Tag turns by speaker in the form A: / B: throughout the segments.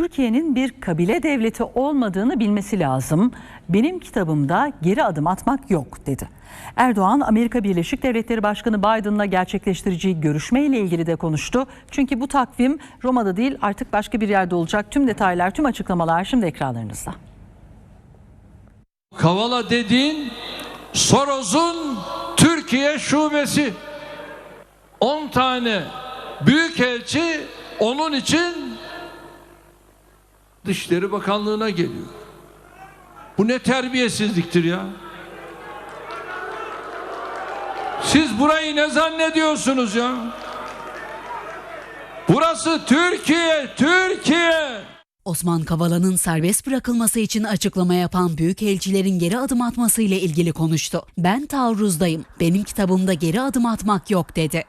A: Türkiye'nin bir kabile devleti olmadığını bilmesi lazım. Benim kitabımda geri adım atmak yok dedi. Erdoğan Amerika Birleşik Devletleri Başkanı Biden'la gerçekleştireceği görüşmeyle ilgili de konuştu. Çünkü bu takvim Roma'da değil artık başka bir yerde olacak. Tüm detaylar, tüm açıklamalar şimdi ekranlarınızda.
B: Kavala dediğin Soros'un Türkiye şubesi. 10 tane büyükelçi onun için Dışişleri Bakanlığı'na geliyor. Bu ne terbiyesizliktir ya? Siz burayı ne zannediyorsunuz ya? Burası Türkiye, Türkiye.
C: Osman Kavala'nın serbest bırakılması için açıklama yapan büyükelçilerin geri adım atması ile ilgili konuştu. Ben taarruzdayım. Benim kitabımda geri adım atmak yok dedi.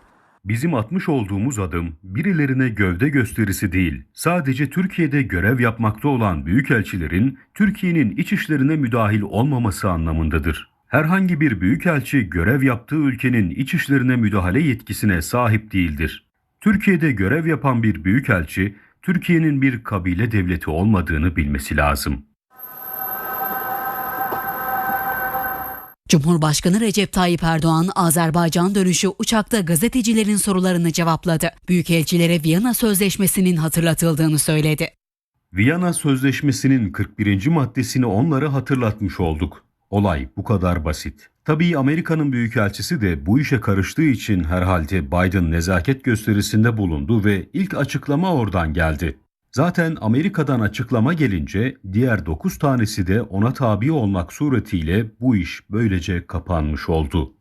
D: Bizim atmış olduğumuz adım birilerine gövde gösterisi değil, sadece Türkiye'de görev yapmakta olan büyükelçilerin Türkiye'nin iç işlerine müdahil olmaması anlamındadır. Herhangi bir büyükelçi görev yaptığı ülkenin iç işlerine müdahale yetkisine sahip değildir. Türkiye'de görev yapan bir büyükelçi, Türkiye'nin bir kabile devleti olmadığını bilmesi lazım.
C: Cumhurbaşkanı Recep Tayyip Erdoğan Azerbaycan dönüşü uçakta gazetecilerin sorularını cevapladı. Büyükelçilere Viyana Sözleşmesi'nin hatırlatıldığını söyledi.
D: Viyana Sözleşmesi'nin 41. maddesini onlara hatırlatmış olduk. Olay bu kadar basit. Tabii Amerika'nın büyükelçisi de bu işe karıştığı için herhalde Biden nezaket gösterisinde bulundu ve ilk açıklama oradan geldi. Zaten Amerika'dan açıklama gelince diğer 9 tanesi de ona tabi olmak suretiyle bu iş böylece kapanmış oldu.